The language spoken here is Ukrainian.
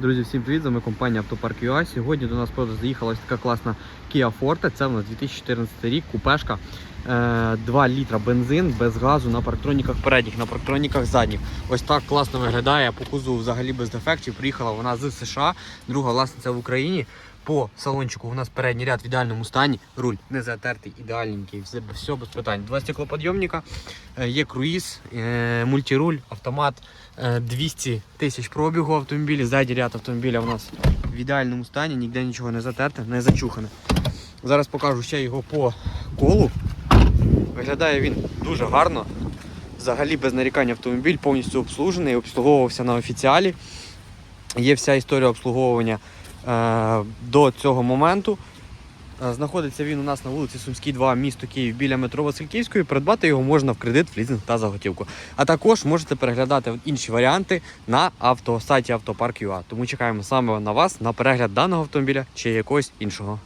Друзі, всім привіт! З вами компанія Автопарк ЮА. Сьогодні до нас просто заїхала така класна Kia Forte. Це у нас 2014 рік, купешка. Е, 2 літра бензин без газу на парктроніках передніх, на парктроніках задніх. Ось так класно виглядає. По кузову взагалі без дефектів. Приїхала вона з США, друга власниця в Україні. По салончику у нас передній ряд в ідеальному стані. Руль не затертий, ідеальненький, все, все без питань. Два стеклоподйомника, е, є круїз, е, мультируль, автомат. Е, 200 тисяч пробігу автомобілі. Ззаді ряд автомобіля у нас в ідеальному стані, ніде нічого не затерте, не зачухане. Зараз покажу ще його по колу. Виглядає він дуже гарно. Взагалі без нарікань автомобіль повністю обслужений, обслуговувався на офіціалі. Є вся історія обслуговування е, до цього моменту. Е, Знаходиться він у нас на вулиці Сумській, 2, місто Київ біля метро Васильківської. Придбати його можна в кредит, в лізинг та заготівку. А також можете переглядати інші варіанти на авто, сайті Автопарк.ua. Тому чекаємо саме на вас на перегляд даного автомобіля чи якогось іншого.